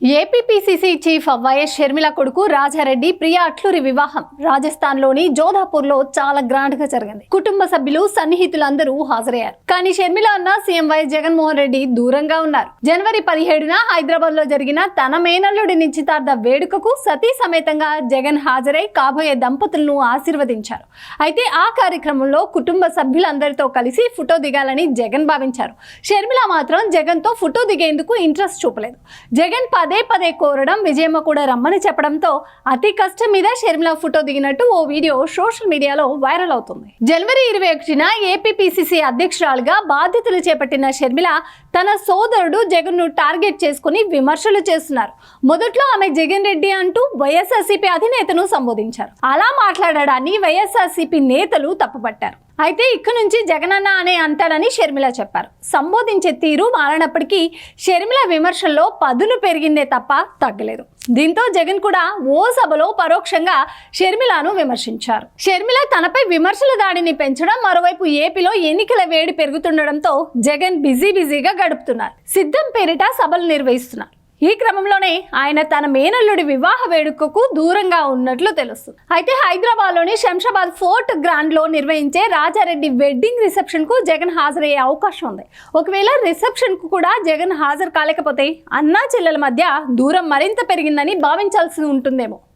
APPCC chief YS Sharmila కొడుకు రాజారెడ్డి ప్రియా అట్లూరి వివాహం. రాజస్థాన్లోని జోధాపూర్లో చాలా గ్రాండ్గా జరిగింది. కుటుంబ సభ్యులు సన్నిహితులందరూ హాజరయ్యారు. కానీ షర్మిల అన్న సీఎం వైఎస్ జగన్మోహన్ రెడ్డి దూరంగా ఉన్నారు. జనవరి పదిహేడున హైదరాబాద్లో జరిగిన తన మేనల్లుడి నిశ్చితార్థ వేడుకకు సతీ సమేతంగా జగన్ హాజరై కాబోయే దంపతులను ఆశీర్వదించారు. అయితే ఆ కార్యక్రమంలో కుటుంబ సభ్యులందరితో కలిసి ఫోటో దిగాలని జగన్ భావించారు. షర్మిల మాత్రం జగన్తో ఫోటో దిగేందుకు ఇంట్రెస్ట్ చూపలేదు. జగన్ పదే పదే కోరడం విజయమ్మ కూడా రమ్మని చెప్పడంతో అతి కష్టం మీద షర్మిల ఫోటో దిగినట్టు ఓ వీడియో సోషల్ మీడియాలో వైరల్ అవుతుంది. జనవరి ఇరవై ఒకటిన ఏపీపీసీసీ అధ్యక్షురాలుగా బాధ్యతలు చేపట్టిన షర్మిల తన సోదరుడు జగన్ను టార్గెట్ చేసుకుని విమర్శలు చేస్తున్నారు. మొదట్లో ఆమె జగన్ రెడ్డి అంటూ వైఎస్ఆర్సీపీ అధినేతను సంబోధించారు. అలా మాట్లాడడాన్ని వైఎస్ఆర్సీపీ నేతలు తప్పుపట్టారు. అయితే ఇక్కడ నుంచి జగనన్న అనే అంటారని షర్మిల చెప్పారు. సంబోధించే తీరు మారినప్పటికీ షర్మిల విమర్శల్లో పదును పెరిగిందే తప్ప తగ్గలేదు. దీంతో జగన్ కూడా ఓ సభలో పరోక్షంగా షర్మిలను విమర్శించారు. షర్మిల తనపై విమర్శల దాడిని పెంచడం మరోవైపు ఏపీలో ఎన్నికల వేడి పెరుగుతుండడంతో జగన్ బిజీ బిజీగా గడుపుతున్నారు. సిద్ధం పేరిట సభలు నిర్వహిస్తున్నారు. ఈ క్రమంలోనే ఆయన తన మేనల్లుడి వివాహ వేడుకకు దూరంగా ఉన్నట్లు తెలుస్తుంది అయితే హైదరాబాద్లోని శంషాబాద్ ఫోర్ట్ గ్రాండ్లో నిర్వహించే రాజారెడ్డి వెడ్డింగ్ రిసెప్షన్కు జగన్ హాజరయ్యే అవకాశం ఉంది. ఒకవేళ రిసెప్షన్కు కూడా జగన్ హాజరు కాలేకపోతే అన్నా చెల్లెల మధ్య దూరం మరింత పెరిగిందని భావించాల్సి ఉంటుందేమో.